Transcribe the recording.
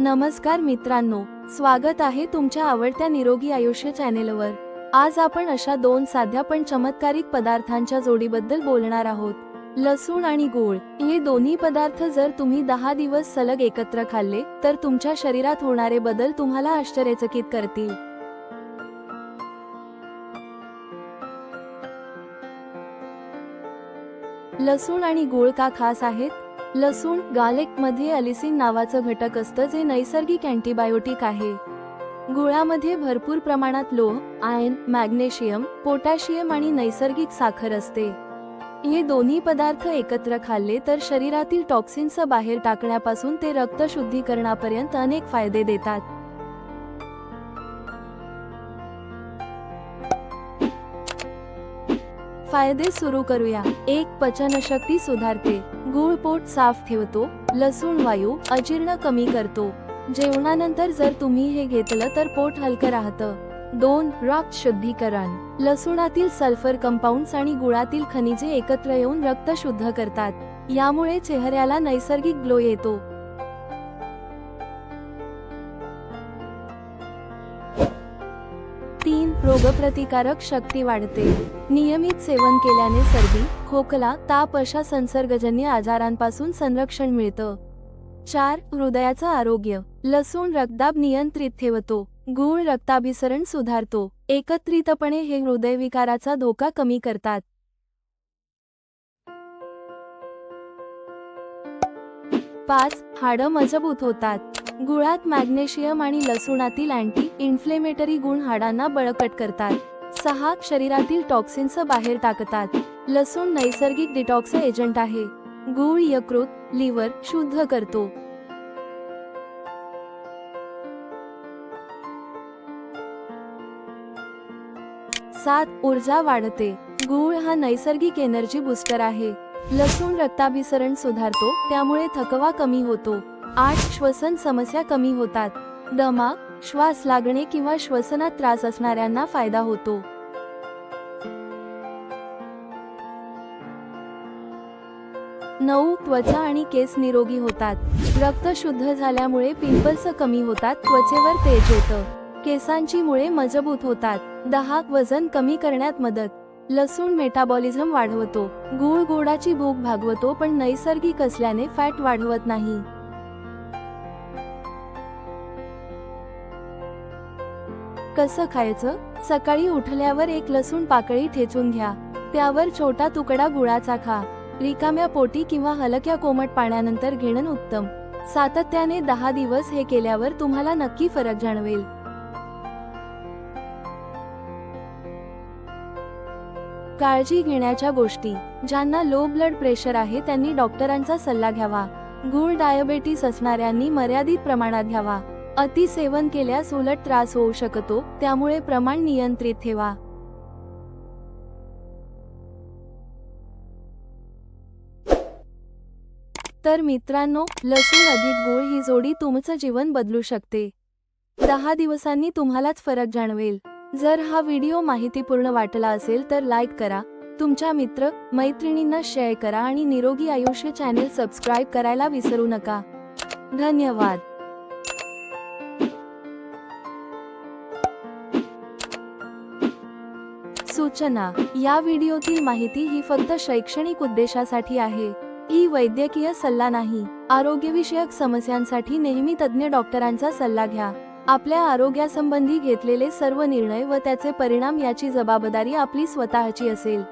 नमस्कार मित्रांनो स्वागत आहे तुमच्या आवडत्या निरोगी आयुष्य चॅनेलवर. आज आपण अशा दोन साध्या पण चमत्कारिक पदार्थांच्या जोडीबद्दल बोलणार आहोत. लसूण आणि गूळ हे दोन्ही पदार्थ जर तुम्ही दहा दिवस सलग एकत्र खाल्ले तर तुमच्या शरीरात होणारे बदल तुम्हाला आश्चर्यचकित करतील. लसूण आणि गूळ का खास आहेत? लसूण गार्लिकमध्ये अलिसिन नावाचं घटक असतं जे नैसर्गिक अँटीबायोटिक आहे. गुळामध्ये भरपूर प्रमाणात लोह आयन मॅग्नेशियम पोटॅशियम आणि नैसर्गिक साखर असते. हे दोन्ही पदार्थ एकत्र खाल्ले तर शरीरातील टॉक्सिन्स बाहेर टाकण्यापासून ते रक्त शुद्धीकरणापर्यंत अनेक फायदे देतात. फायदे सुरू करूया. एक पचनशक्ती सुधारते. गूळ पोट साफ ठेवतो. लसूण वायू अजीर्ण कमी करतो. जेवणानंतर जर तुम्ही हे घेतलं तर पोट हलकं राहतं. दोन रक्त शुद्धीकरण. लसूणातील सल्फर कंपाऊंड्स आणि गुळातील खनिजे एकत्र येऊन रक्त शुद्ध करतात. यामुळे चेहऱ्याला नैसर्गिक ग्लो येतो. रोगप्रतिकारक शक्ती वाढते. नियमित सेवन केल्याने सर्दी खोकला ताप अशा संसर्गजन्य आजारांपासून संरक्षण मिळतं. चार हृदयाचं आरोग्य. लसूण रक्तदाब नियंत्रित ठेवतो. गूळ रक्ताभिसरण सुधारतो. एकत्रितपणे हे हृदयविकाराचा धोका कमी करतात. पाच हाडं मजबूत होतात. गुळात मॅग्नेशियम आणि लसूणातील अँटी इन्फ्लेमेटरी गुण हाडांना बळकट करतात. सहा शरीरातील टॉक्सिन्स बाहेर टाकतात. लसूण नैसर्गिक डिटॉक्स एजंट आहे. गूळ यकृत लिव्हर शुद्ध करतो. सात ऊर्जा वाढते. गूळ हा नैसर्गिक एनर्जी बूस्टर आहे. लसूण रक्ताभिसरण सुधारतो त्यामुळे थकवा कमी होतो. आठ श्वसन समस्या कमी होतात. दमा श्वास लागणे किंवा श्वसनात त्रास असणाऱ्यांना फायदा होतो. नऊ त्वचा आणि केस निरोगी होतात. रक्त शुद्ध झाल्यामुळे पिंपल्स कमी होतात त्वचेवर तेज येतं केसांची मुळे मजबूत होतात. दहा वजन कमी करण्यात मदत. लसूण मेटाबॉलिझम वाढवतो. गुळ गोडाची भूक भागवतो पण नैसर्गिक असल्याने फॅट वाढवत नाही. कसं खायचं? सकाळी उठल्यावर एक लसूण पाकळी ठेचून घ्या. त्यावर छोटा तुकडा गुळाचा खा. रिकाम्या पोटी किंवा हलक्या कोमट पाण्यानंतर घेणं उत्तम. सातत्याने दहा दिवस हे केल्यावर तुम्हाला नक्की फरक जाणवेल. काळजी घेण्याच्या गोष्टी. ज्यांना लो ब्लड प्रेशर आहे त्यांनी डॉक्टरांचा सल्ला घ्यावा. गूळ डायबेटीस असणाऱ्यांनी मर्यादित प्रमाणात घ्यावा. अति सेवन केल्यास उलट त्रास होऊ शकतो त्यामुळे प्रमाण नियंत्रित ठेवा. तर मित्रांनो लसूण अधिक गोळ ही जोडी तुमचं जीवन बदलू शकते. दहा दिवसांनी तुम्हालाच फरक जाणवेल. जर हा व्हिडिओ माहितीपूर्ण वाटला असेल तर लाईक करा. तुमच्या मित्र मैत्रिणींना शेअर करा आणि निरोगी आयुष्य चॅनेल सबस्क्राईब करायला विसरू नका. धन्यवाद. सूचना. या व्हिडिओतील माहिती ही फक्त शैक्षणिक उद्देशासाठी आहे. ई वैद्यकीय सल्ला नाही. आरोग्यविषयक समस्यांसाठी नेहमी तज्ज्ञ डॉक्टरांचा सल्ला घ्या. आपल्या आरोग्यासंबंधी घेतलेले सर्व निर्णय व त्याचे परिणाम याची जबाबदारी आपली स्वतःची असेल.